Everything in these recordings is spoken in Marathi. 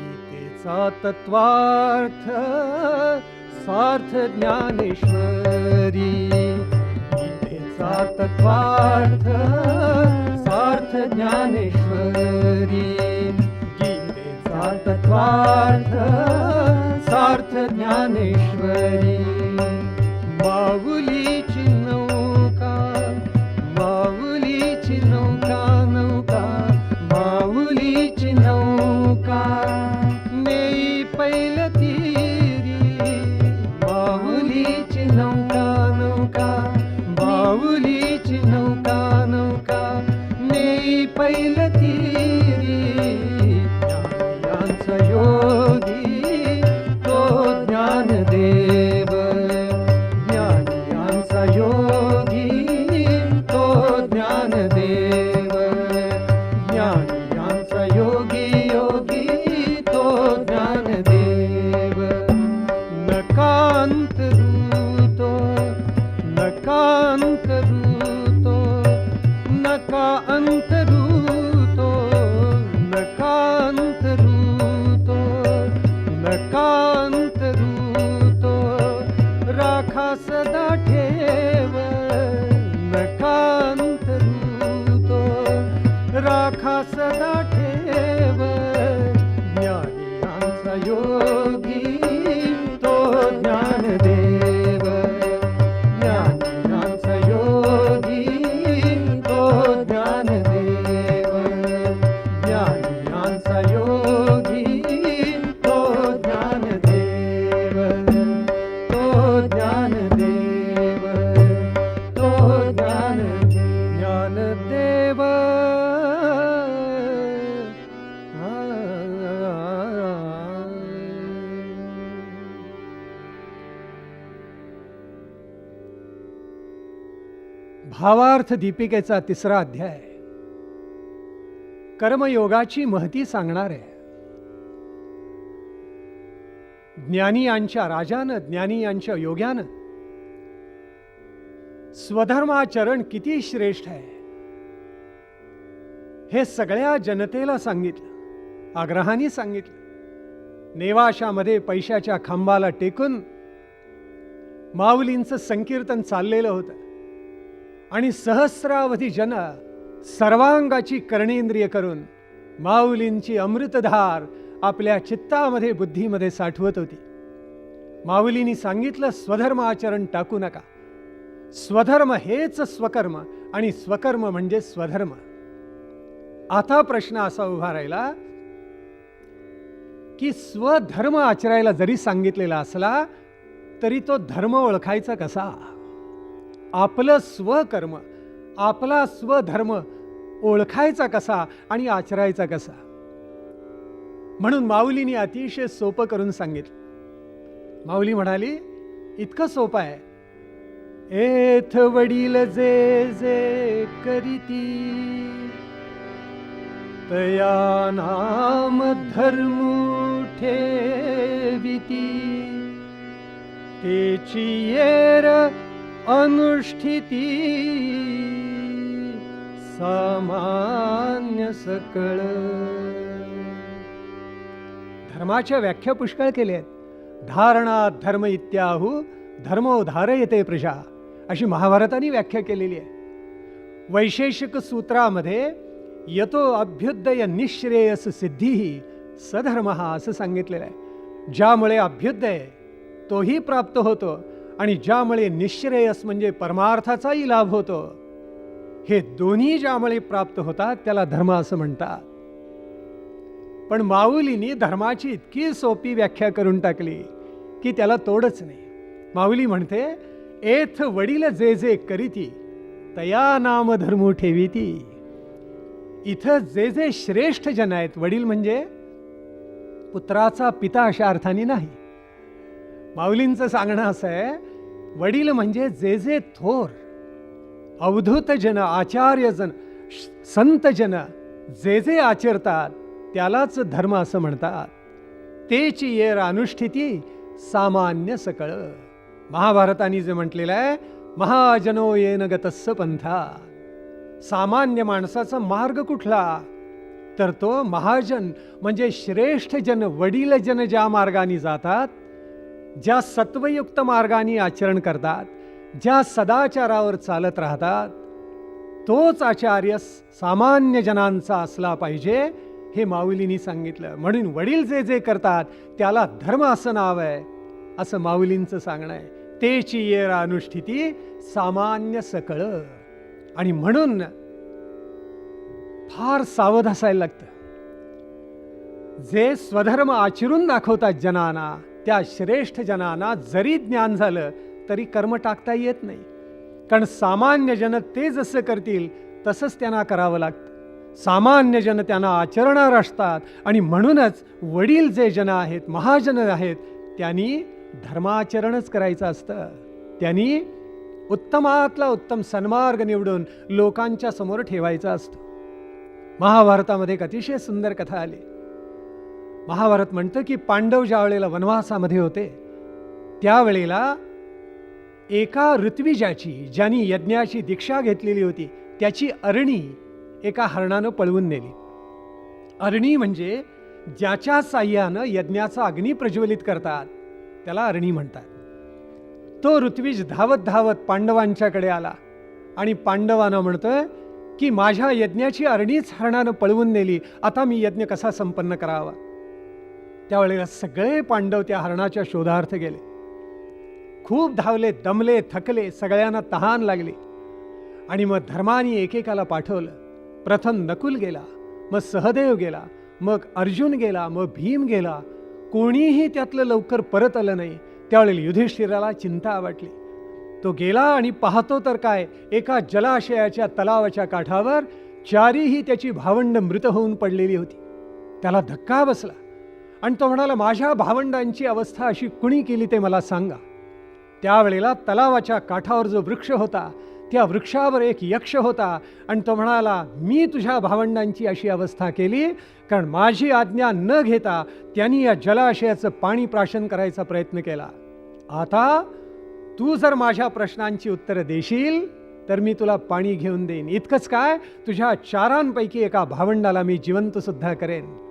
गीतेचा तत्वार्थ सार्थ ज्ञानेश्वरी. गीतेचा तत्वार्थ सार्थ ज्ञानेश्वरी. गीतेचा तत्वार्थ सार्थ ज्ञानेश्वरी. भावार्थ दीपिकेचा तिसरा अध्याय. कर्मयोगाची महती सांगणार. आहे ज्ञानी यांच्या राजानं ज्ञानी यांच्या योग्यानं स्वधर्माचरण किती श्रेष्ठ आहे. हे सगळ्या जनतेला सांगितलं आग्रहाने सांगितलं. नेवाशामध्ये पैशाच्या खांबाला टेकून माऊलींचं संकीर्तन चाललेलं होतं. आणि सहस्रावधी जन सर्वांगाची कर्णेंद्रिय करून माऊलींची अमृतधार आपल्या चित्तामध्ये बुद्धीमध्ये साठवत होती. माऊलींनी सांगितलं स्वधर्म आचरण टाकू नका. स्वधर्म हेच स्वकर्म आणि स्वकर्म म्हणजे स्वधर्म. आता प्रश्न असा उभा राहिला की स्वधर्म आचरायला जरी सांगितलेला असला तरी तो धर्म ओळखायचा कसा? आपलं स्वकर्म आपला स्वधर्म ओळखायचा कसा आणि आचरायचा कसा? म्हणून माऊलीने अतिशय सोपं करून सांगितलं. माऊली म्हणाली इतकं सोपं आहे. एथ वडील जे जे करीती तया नाम धर्म ठेविती तेची येर अनुष्ठिती सामान्य सकळ. धर्माच्या व्याख्या पुष्कळ केल्या आहेत. धारणा धर्म इत्याहू धर्मोधारयते प्रजा अशी महाभारताने व्याख्या केलेली आहे. वैशेषिक सूत्रामध्ये यतो अभ्युदय निश्रेयस सिद्धीही सधर्म हा असं सांगितलेलं आहे. ज्यामुळे अभ्युदय तोही प्राप्त होतो आणि ज्यामुळे निश्रेयस म्हणजे परमार्थाचाही लाभ होतो. हे दोन्ही ज्यामुळे प्राप्त होतात त्याला धर्म असं म्हणतात. पण माऊलीने धर्माची इतकी सोपी व्याख्या करून टाकली की त्याला तोडच नाही. माऊली म्हणते एथ वडील जे जे करीती तया नाम धर्म ठेवीती. इथं जे जे श्रेष्ठ जन आहेत वडील म्हणजे पुत्राचा पिता अशा अर्थाने नाही. माऊलींचं सांगणं असं आहे वडील म्हणजे जे जे थोर अवधूत जन आचार्य जन संत जन जे जे आचरतात त्यालाच धर्म असं म्हणतात. तेची येर अनुष्ठिती सामान्य सकळ. महाभारताने जे म्हटलेलं आहे महाजनो येन गतस्स पंथा. सामान्य माणसाचा मार्ग कुठला? तर तो महाजन म्हणजे श्रेष्ठ जन वडील जन ज्या मार्गाने जातात ज्या सत्वयुक्त मार्गाने आचरण करतात ज्या सदाचारावर चालत राहतात तोच आचार्य सामान्य जनांचा असला पाहिजे हे माऊलींनी सांगितलं. म्हणून वडील जे जे करतात त्याला धर्म असं नाव आहे असं माऊलींचं सांगणं आहे. तेची येर अनुष्ठिती सामान्य सकळ. आणि म्हणून फार सावध असायला लागतं. जे स्वधर्म आचरून दाखवतात जनांना त्या श्रेष्ठ जनांना जरी ज्ञान झालं तरी कर्म टाकता येत नाही. कारण सामान्य जन ते जसं करतील तसंच त्यांना करावं लागतं. सामान्य जन त्यांना आचरणार असतात आणि म्हणूनच वडील जे जन आहेत महाजन आहेत त्यांनी धर्माचरणच करायचं असतं. त्यांनी उत्तमातला उत्तम सन्मार्ग निवडून लोकांच्या समोर ठेवायचा असतो. महाभारतामध्ये एक अतिशय सुंदर कथा आली. महाभारत म्हणतं की पांडव ज्या वेळेला वनवासामध्ये होते त्यावेळेला एका ऋत्विजाची ज्यांनी यज्ञाची दीक्षा घेतलेली होती त्याची अरणी एका हरणानं पळवून नेली. अरणी म्हणजे ज्याच्या साह्यानं यज्ञाचा अग्नी प्रज्वलित करतात त्याला अरणी म्हणतात. तो ऋत्विज धावत धावत पांडवांच्याकडे आला आणि पांडवांना म्हणतोय की माझ्या यज्ञाची अरणीच हरणानं पळवून नेली आता मी यज्ञ कसा संपन्न करावा? त्यावेळेला सगळे पांडव त्या हरणाच्या शोधार्थ गेले. खूप धावले दमले थकले सगळ्यांना तहान लागली. आणि मग धर्माने एकेकाला पाठवलं. प्रथम नकुल गेला मग सहदेव गेला मग अर्जुन गेला मग भीम गेला. कोणीही त्यातलं लवकर परत आलं नाही. त्यावेळेला युधिष्ठिराला चिंता वाटली. तो गेला आणि पाहतो तर काय एका जलाशयाच्या तलावाच्या काठावर चारीही त्याची भावंड मृत होऊन पडलेली होती. त्याला धक्का बसला. आणि तो म्हणाला माझ्या भावंडांची अवस्था अशी कुणी केली ते मला सांगा. त्यावेळेला तलावाच्या काठावर जो वृक्ष होता त्या वृक्षावर एक यक्ष होता आणि तो म्हणाला मी तुझ्या भावंडांची अशी अवस्था केली कारण माझी आज्ञा न घेता त्यांनी या जलाशयाचं पाणी प्राशन करायचा प्रयत्न केला. आता तू जर माझ्या प्रश्नांची उत्तरं देशील तर मी तुला पाणी घेऊन देईन. इतकंच काय तुझ्या चारांपैकी एका भावंडाला मी जिवंतसुद्धा करेन.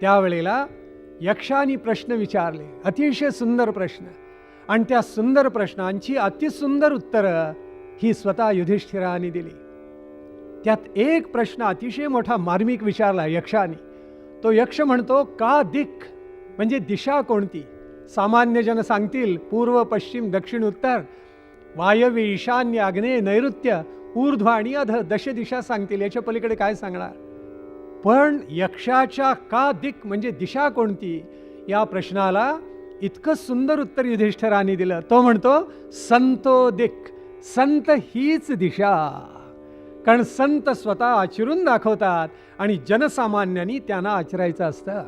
त्यावेळेला यक्षाने प्रश्न विचारले. अतिशय सुंदर प्रश्न. आणि त्या सुंदर प्रश्नांची अतिसुंदर उत्तरं ही स्वतः युधिष्ठिराने दिली. त्यात एक प्रश्न अतिशय मोठा मार्मिक विचारला यक्षाने. तो यक्ष म्हणतो का दिक? म्हणजे दिशा कोणती? सामान्य जन सांगतील पूर्व पश्चिम दक्षिण उत्तर. वायव्य ईशान्य आग्नेय नैऋत्य ऊर्ध्व आणि अध दश दिशा सांगतील. याच्या पलीकडे काय सांगणार? पण यक्षाच्या का दिक म्हणजे दिशा कोणती? या प्रश्नाला इतकं सुंदर उत्तर युधिष्ठराने दिलं. तो म्हणतो संतो दिक. संत हीच दिशा. कारण संत स्वतः आचरून दाखवतात आणि जनसामान्यांनी त्यांना आचरायचं असतं.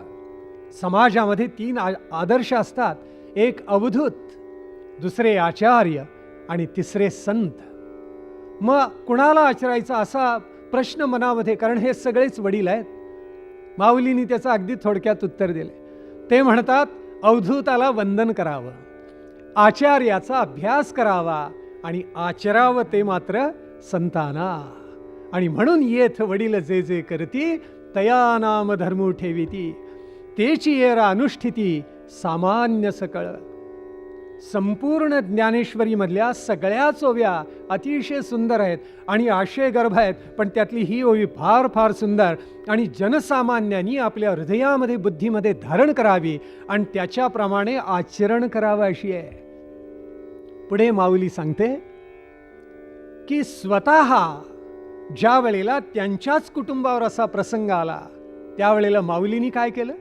समाजामध्ये तीन आ आदर्श असतात. एक अवधूत दुसरे आचार्य आणि तिसरे संत. मग कुणाला आचरायचा असा प्रश्न मनामध्ये कारण हे सगळेच वडील आहेत. माऊलीनी त्याचं अगदी थोडक्यात उत्तर दिले ते म्हणतात अवधूताला वंदन करावं. आचार्याचा अभ्यास करावा. आणि आचरावं ते मात्र संताना. आणि म्हणून येथ वडील जे जे करती तया नाम धर्मू ठेविती. तेची येरा अनुष्ठिती सामान्य सकळ. संपूर्ण ज्ञानेश्वरीमधल्या सगळ्याच ओव्या अतिशय सुंदर आहेत आणि आशयगर्भ आहेत पण त्यातली ही ओवी फार फार सुंदर आणि जनसामान्यांनी आपल्या हृदयामध्ये बुद्धीमध्ये धारण करावी आणि त्याच्याप्रमाणे आचरण करावं अशी आहे. पुढे माऊली सांगते की स्वतः ज्या वेळेला त्यांच्याच कुटुंबावर असा प्रसंग आला त्यावेळेला माऊलीनी काय केलं?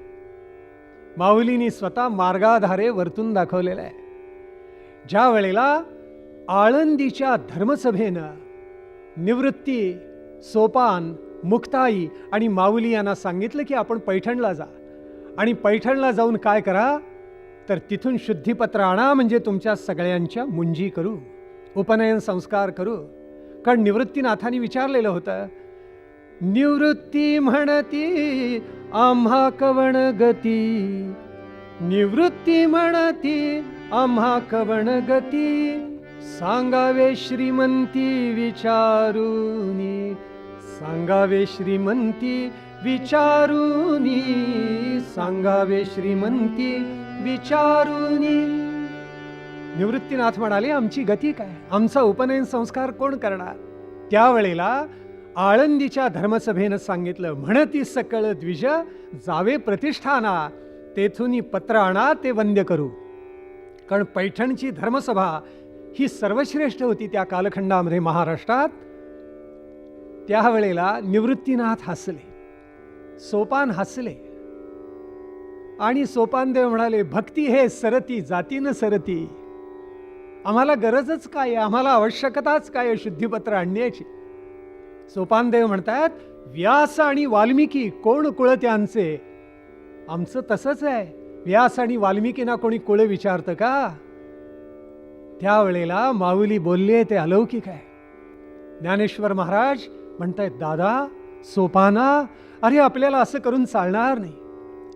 माऊलीनी स्वतः मार्गाधारे वर्तून दाखवलेलं आहे. ज्या वेळेला आळंदीच्या धर्मसभेनं निवृत्ती सोपान मुक्ताई आणि माऊली यांना सांगितलं की आपण पैठणला जा. आणि पैठणला जाऊन काय करा? तर तिथून शुद्धीपत्र आणा म्हणजे तुमच्या सगळ्यांच्या मुंजी करू. उपनयन संस्कार करू. कारण निवृत्तीनाथाने विचारलेलं होतं निवृत्ती म्हणती आम्हा कवण गती? निवृत्ती म्हणती आम्हा कवण गती सांगावे श्रीमंती विचारूनी. सांगावे श्रीमंती विचारूनी. सांगावे श्रीमंती विचारूनी. निवृत्तीनाथ म्हणाले आमची गती काय? आमचा उपनयन संस्कार कोण करणार? त्यावेळेला आळंदीच्या धर्मसभेनं सांगितलं म्हणती सकळ द्विज जावे प्रतिष्ठाना तेथून पत्र आणा ते वंद्य करू. कारण पैठणची धर्मसभा ही सर्वश्रेष्ठ होती त्या कालखंडामध्ये महाराष्ट्रात. त्यावेळेला निवृत्तीनाथ हसले सोपान हसले. आणि सोपानदेव म्हणाले भक्ती हे सरती जातीनं सरती. आम्हाला गरजच काय आम्हाला आवश्यकताच काय आहे शुद्धीपत्र आणण्याची? सोपानदेव म्हणतात व्यास आणि वाल्मिकी कोण कुळ त्यांचे आमचं तसंच आहे. व्यास आणि वाल्मिकींना कोणी कुळ विचारतं का? त्यावेळेला माऊली बोलले ते अलौकिक आहे. ज्ञानेश्वर महाराज म्हणतायत दादा सोपाना अरे आपल्याला असं करून चालणार नाही.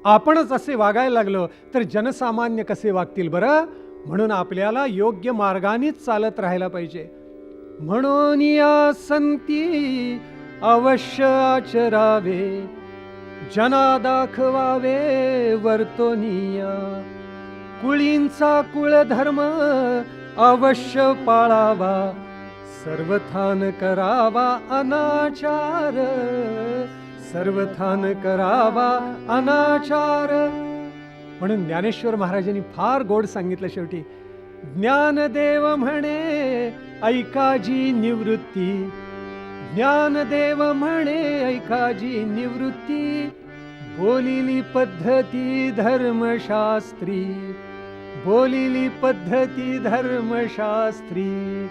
आपणच असे वागायला लागलो तर जनसामान्य कसे वागतील बरं? म्हणून आपल्याला योग्य मार्गानेच चालत राहायला पाहिजे. म्हणून या संती अवश्य आचरावे. जना दाखवावे वर्तोनिया. कुळींचा कुळधर्म अवश्य पाळावा सर्वथान करावा अनाचार. सर्वथान करावा अनाचार. म्हणून ज्ञानेश्वर महाराजांनी फार गोड सांगितलं शेवटी ज्ञानदेव म्हणे ऐकाजी निवृत्ती. ज्ञानदेव म्हणे ऐकाजी निवृत्ती. बोलिली पद्धती धर्मशास्त्री. बोलिली पद्धती धर्मशास्त्री.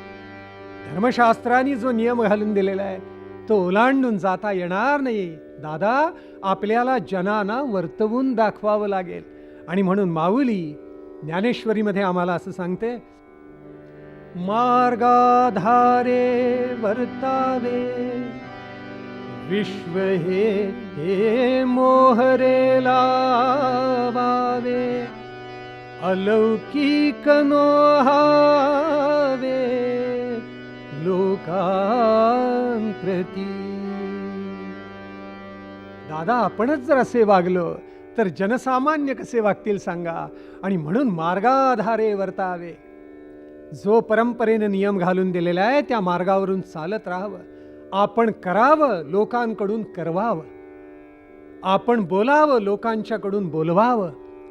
धर्मशास्त्राने जो नियम घालून दिलेला आहे तो ओलांडून जाता येणार नाही. दादा आपल्याला जनांना वर्तवून दाखवावं लागेल. आणि म्हणून माऊली ज्ञानेश्वरीमध्ये आम्हाला असं सांगते मार्गाधारे वर्तावे. विश्व हे हे मोहरे लावावे. अलौकिक नोहावे. लोकांप्रती. दादा आपणच जर असे वागलो तर जनसामान्य कसे वागतील सांगा. आणि म्हणून मार्गाधारे वर्तावे. जो परंपरेने नियम घालून दिलेला आहे त्या मार्गावरून चालत राहावं. आपण करावं लोकांकडून करवावं. आपण बोलावं लोकांच्याकडून बोलवावं.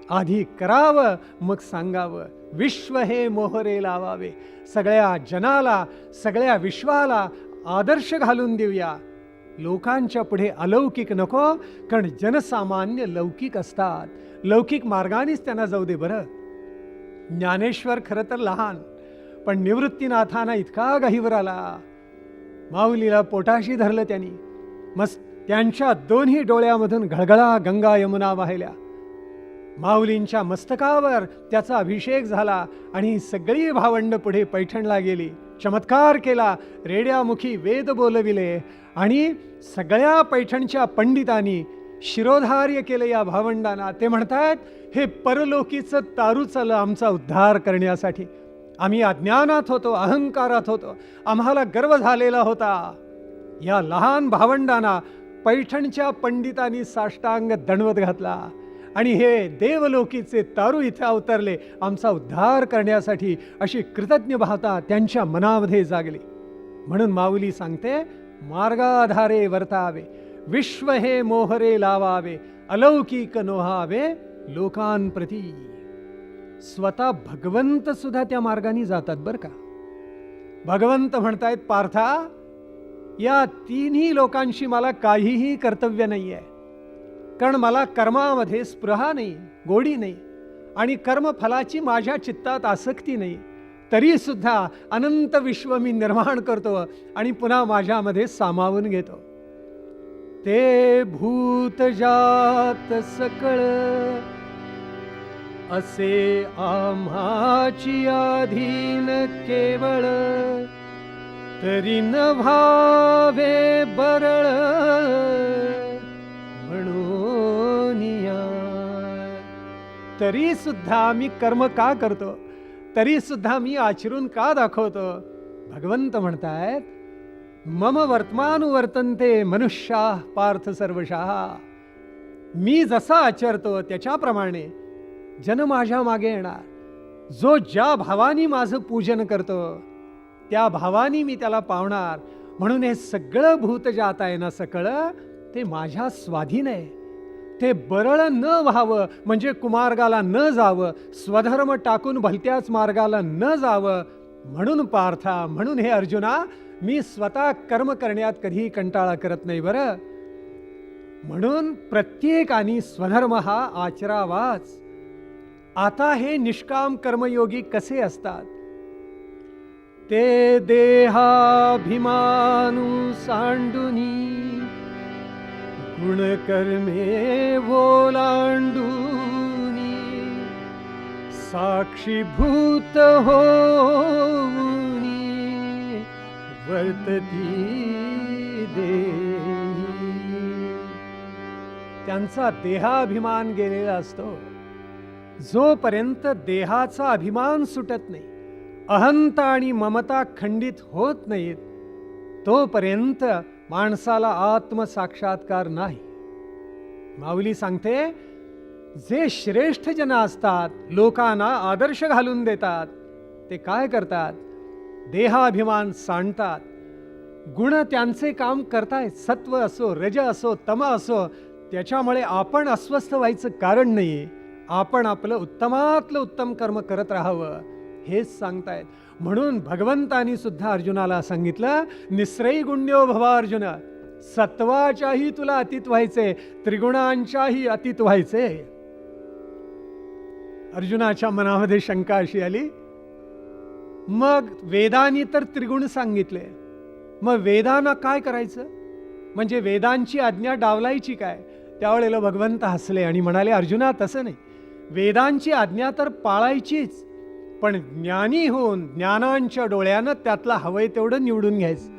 आधी करावं मग सांगावं. विश्व हे मोहरे लावावे. सगळ्या जनाला सगळ्या विश्वाला आदर्श घालून देऊया. लोकांच्या पुढे अलौकिक नको कारण जनसामान्य लौकिक असतात. लौकिक मार्गानेच त्यांना जाऊ दे बरं. ज्ञानेश्वर खरं तर लहान. पण निवृत्तीनाथांना इतका गहिवर आला. माऊलीला पोटाशी धरलं त्यांनी. मस्त त्यांच्या दोन्ही डोळ्यामधून घळघळा गंगा यमुना वाहिल्या. माऊलींच्या मस्तकावर त्याचा अभिषेक झाला आणि सगळी भावंड पुढे पैठणला गेली. चमत्कार केला रेड्यामुखी वेद बोलविले आणि सगळ्या पैठणच्या पंडितांनी शिरोधार्य केलं या भावंडांना. ते म्हणतात हे परलोकीचं तारू चालं आमचा उद्धार करण्यासाठी. आम्ही अज्ञानात होतो अहंकारात होतो. आम्हाला गर्व झालेला होता. या लहान भावंडांना पैठणच्या पंडितांनी साष्टांग दणवत घातला. आणि हे देवलोकीचे तारू इथे अवतरले. आमचा उद्धार करण्यासाठी अशी कृतज्ञ भावता त्यांच्या मनामध्ये जागली. म्हणून माऊली सांगते मार्गाधारे वर्तावे विश्व हे मोहरे लावावे अलौकिक नोहावे लोकांप्रती. स्वतः भगवंत सुद्धा त्या मार्गाने जातात बरं का? भगवंत म्हणतायत पार्था या तिन्ही लोकांशी मला काहीही कर्तव्य नाही आहे कारण मला कर्मामध्ये स्पृहा नाही गोडी नाही आणि कर्मफलाची माझ्या चित्तात आसक्ती नाही. तरीसुद्धा अनंत विश्व मी निर्माण करतो आणि पुन्हा माझ्यामध्ये सामावून घेतो. ते भूत जात सकळ असे आम्हाची आधीन केवळ तरी न भावे बरळ म्हणून तरी सुद्धा मी कर्म का करतो? तरी सुद्धा मी आचरून का दाखवतो? भगवंत म्हणतायत मम वर्तमान वर्तनते मनुष्या पार्थ सर्वशः. मी जसा आचरतो त्याच्याप्रमाणे जन माझ्या मागे येणार. जो ज्या भावानी माझं पूजन करतो त्या भावानी मी त्याला पावणार. म्हणून हे सगळं भूत जात आहे ना सकळ ते माझ्या स्वाधीन आहे. ते बरळ न व्हावं म्हणजे कुमार्गाला न जावं स्वधर्म टाकून भलत्याच मार्गाला न जावं म्हणून पार्था म्हणून हे अर्जुना मी स्वतः कर्म करण्यात कधीही कंटाळा करत नाही बरं. म्हणून प्रत्येकाने स्वधर्म हा आचरावाच. आता हे निष्काम कर्मयोगी कसे असतात? ते देहाभिमानू सांडुनी गुणकर्मे ओलांडूनी साक्षीभूत होनी वर्तती दे त्यांचा देहाभिमान गेलेला असतो. जोपर्यंत देहाचा अभिमान सुटत नाही अहंता आणि ममता खंडित होत नाहीत तोपर्यंत माणसाला आत्मसाक्षात्कार नाही. माऊली सांगते जे श्रेष्ठ जन असतात लोकांना आदर्श घालून देतात. ते काय करतात? देहाभिमान सांडतात. गुण त्यांचे काम करतायत सत्व असो रज असो तम असो त्याच्यामुळे आपण अस्वस्थ व्हायचं कारण नाही आपण आपलं उत्तमातलं उत्तम कर्म करत राहावं हेच सांगतायत. म्हणून भगवंतानी सुद्धा अर्जुनाला सांगितलं निसरई गुण्यो भवा अर्जुन सत्वाच्याही तुला अतीत व्हायचे त्रिगुणांच्याही अतीत व्हायचे. अर्जुनाच्या मनामध्ये शंका अशी आली. मग वेदानी तर त्रिगुण सांगितले. मग वेदांना काय करायचं? म्हणजे वेदांची आज्ञा डावलायची काय? त्यावेळेला भगवंत हसले आणि म्हणाले अर्जुना तसं नाही. वेदांची आज्ञा तर पाळायचीच पण ज्ञानी होऊन ज्ञानांच्या डोळ्यानं त्यातला हवंय तेवढं निवडून घ्यायचं.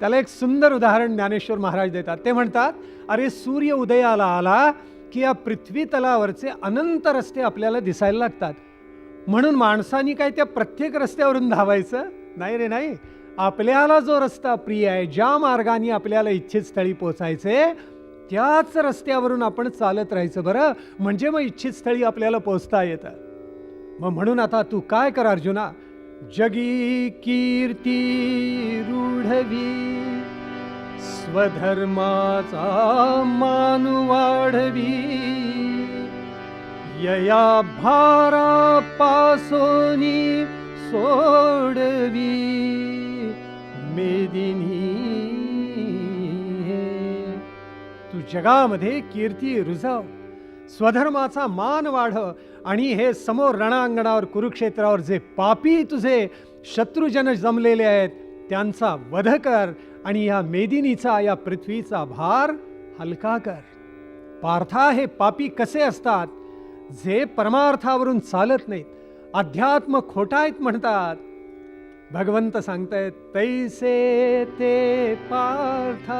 त्याला एक सुंदर उदाहरण ज्ञानेश्वर महाराज देतात. ते म्हणतात अरे सूर्य उदयाला आला की या पृथ्वी तलावरचे अनंत रस्ते आपल्याला दिसायला लागतात. म्हणून माणसानी काय त्या प्रत्येक रस्त्यावरून धावायचं? नाही रे नाही. आपल्याला जो रस्ता प्रिय आहे ज्या मार्गाने आपल्याला इच्छित स्थळी पोचायचे त्याच रस्त्यावरून आपण चालत राहायचं बरं. म्हणजे मग इच्छित स्थळी आपल्याला पोचता येतं. मग म्हणून आता तू काय कर अर्जुना? जगी कीर्ती रूढवी. स्वधर्माचा मान वाढवी. यया भारा पासोनी सोडवी. मेदिनी जगामध्ये कीर्ती रुजव स्वधर्माचा मान वाढ आणि हे समोर रणांगणावर कुरुक्षेत्रावर जे पापी तुझे शत्रुजन जमलेले आहेत त्यांचा वध कर आणि या मेदिनीचा या पृथ्वीचा भार हलका कर. पार्था हे पापी कसे असतात? जे परमार्थावरून चालत नाहीत अध्यात्म खोटायत म्हणतात. भगवंत सांगतायत तैसे ते पार्था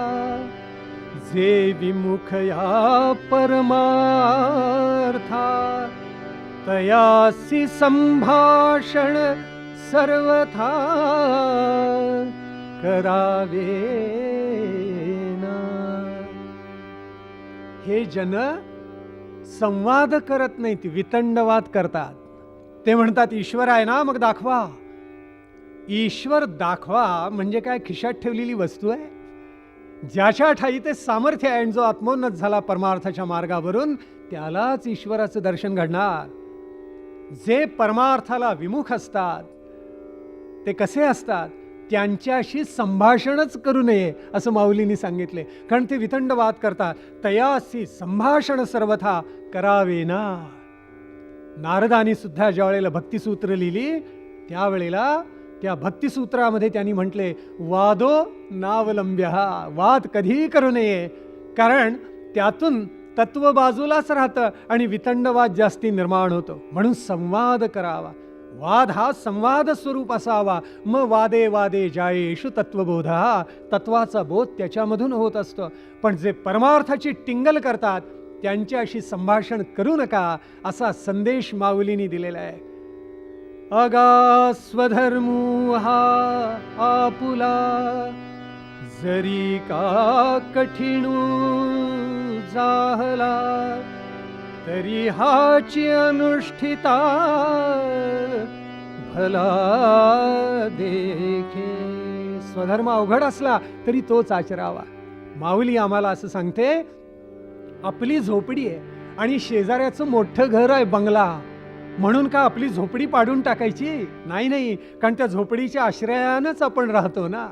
जे विमुख या परमार्था तयासी संभाषण सर्वथा करावे ना। हे जन संवाद करत नाहीत वितंडवाद करतात. ते म्हणतात ईश्वर आहे ना मग दाखवा. ईश्वर दाखवा म्हणजे काय? खिशात ठेवलेली वस्तू आहे? ज्याच्या ठाई ते सामर्थ्य आहे जो आत्मोन्नत झाला परमार्थाच्या मार्गावरून त्यालाच ईश्वराचं दर्शन घडणार. जे परमार्थाला विमुख असतात ते कसे असतात? त्यांच्याशी संभाषणच करू नये असं माऊलींनी सांगितले. कारण ते वितंडवाद करतात. तयासी संभाषण सर्वथा करावे ना. नारदानी सुद्धा ज्या वेळेला भक्तिसूत्र लिहिली त्यावेळेला त्या भक्तिसूत्रामध्ये त्यांनी म्हटले वादो नावलंब्य हा वाद कधीही करू नये कारण त्यातून तत्व बाजूलाच राहतं आणि वितंडवाद जास्ती निर्माण होतो. म्हणून संवाद करावा. वाद हा संवाद स्वरूप असावा. मग वादे वादे जायेषु तत्वबोध हा तत्वाचा बोध त्याच्यामधून होत असतो. पण जे परमार्थाची टिंगल करतात त्यांच्याशी संभाषण करू नका असा संदेश माऊलीने दिलेला आहे. अगा स्वधर्मू हा आपुला जरी का कठीणू जाहला तरी हाची अनुष्ठिता भला देखे. स्वधर्म अवघड असला तरी तोच आचरावा. माऊली आम्हाला असं सांगते आपली झोपडी आहे आणि शेजाऱ्याचं मोठं घर आहे बंगला. म्हणून का आपली झोपडी पाडून टाकायची? नाही नाही कारण त्या झोपडीच्या आश्रयानंच आपण राहतो ना.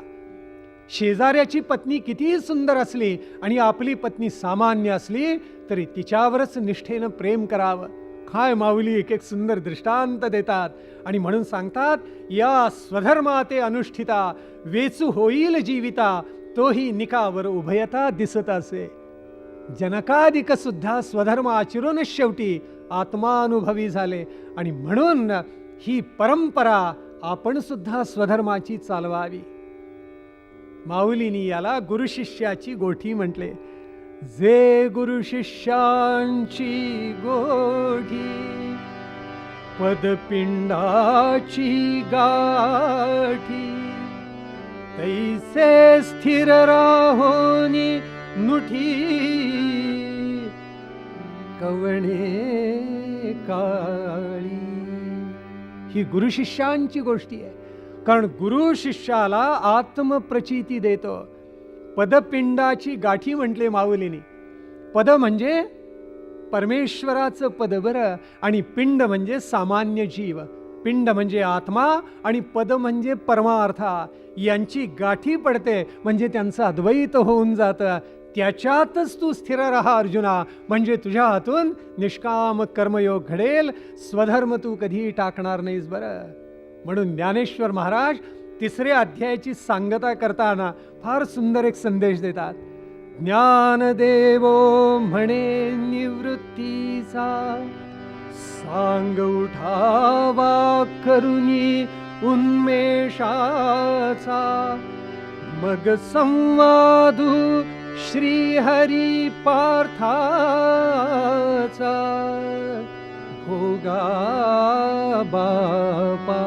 शेजाऱ्याची पत्नी कितीही सुंदर असली आणि आपली पत्नी सामान्य असली तरी तिच्यावरच निष्ठेनं प्रेम करावं. काय माऊली एक एक सुंदर दृष्टांत देतात आणि म्हणून सांगतात या स्वधर्माते अनुष्ठिता वेचू होईल जीविता तोही निकावर उभयता दिसत असे. जनकाधिक सुद्धा स्वधर्म आचरूनच शेवटी आत्मानुभवी झाले. आणि म्हणून ही परंपरा आपण सुद्धा स्वधर्माची चालवावी. माऊलीनी याला गुरुशिष्याची गोठी म्हटले. जे गुरुशिष्यांची गोठी पदपिंडाची गाठी तैसे स्थिर राहोनी नुठी कवणे काळी. ही गुरु शिष्यांची गोष्टी आहे. कारण गुरु शिष्याला आत्मप्रचिती देतो. पदपिंडाची गाठी म्हटले माऊलीने. पद म्हणजे परमेश्वराचं पद बरं आणि पिंड म्हणजे सामान्य जीव. पिंड म्हणजे आत्मा आणि पद म्हणजे परमार्था. यांची गाठी पडते म्हणजे त्यांचं अद्वैत होऊन जातं. त्याच्यातच तू स्थिर राहा अर्जुना. म्हणजे तुझ्या हातून निष्काम कर्मयोग घडेल. स्वधर्म तू कधीही टाकणार नाहीस बरं. म्हणून ज्ञानेश्वर महाराज तिसऱ्या अध्यायाची सांगता करताना फार सुंदर एक संदेश देतात. ज्ञानदेवो म्हणे निवृत्तीचा. सांग उठावा करुणी उन्मेषाचा. मग संवादू श्रीहरी पार्थाचा भोगा बापा.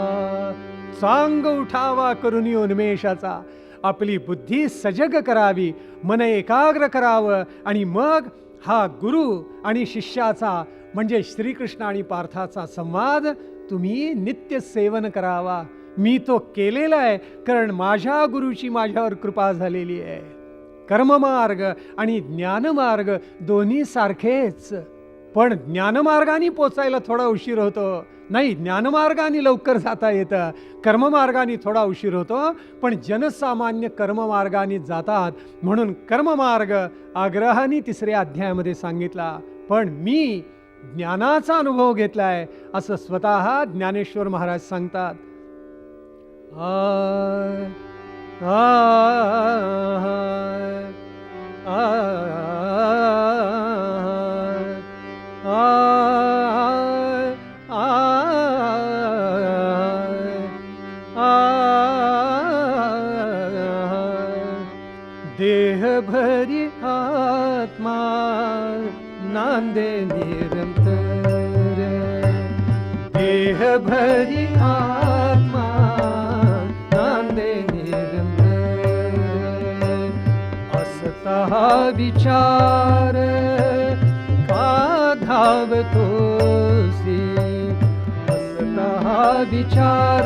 चांग उठावा करुणी उन्मेषाचा. आपली बुद्धी सजग करावी मन एकाग्र करावं आणि मग हा गुरु आणि शिष्याचा म्हणजे श्रीकृष्ण आणि पार्थाचा संवाद तुम्ही नित्य सेवन करावा. मी तो केलेला आहे कारण माझ्या गुरुची माझ्यावर कृपा झालेली आहे. कर्ममार्ग आणि ज्ञानमार्ग दोन्ही सारखेच. पण ज्ञानमार्गाने पोचायला थोडा उशीर होतो. नाही ज्ञानमार्गाने लवकर जाता येतं. कर्ममार्गाने थोडा उशीर होतो पण जनसामान्य कर्ममार्गाने जातात. म्हणून कर्ममार्ग आग्रहाने तिसऱ्या अध्यायामध्ये सांगितला. पण मी ज्ञानाचा अनुभव घेतलाय असं स्वतः ज्ञानेश्वर महाराज सांगतात. आ देह भरी आत्मा नांदे निरंतर देह भरी विचार का धावतोसी हा विचार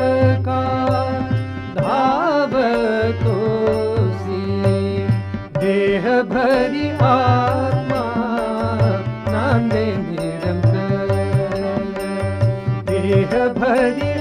का धावतोसी देह भरी आत्मा नांदे निरंतर. देह भरी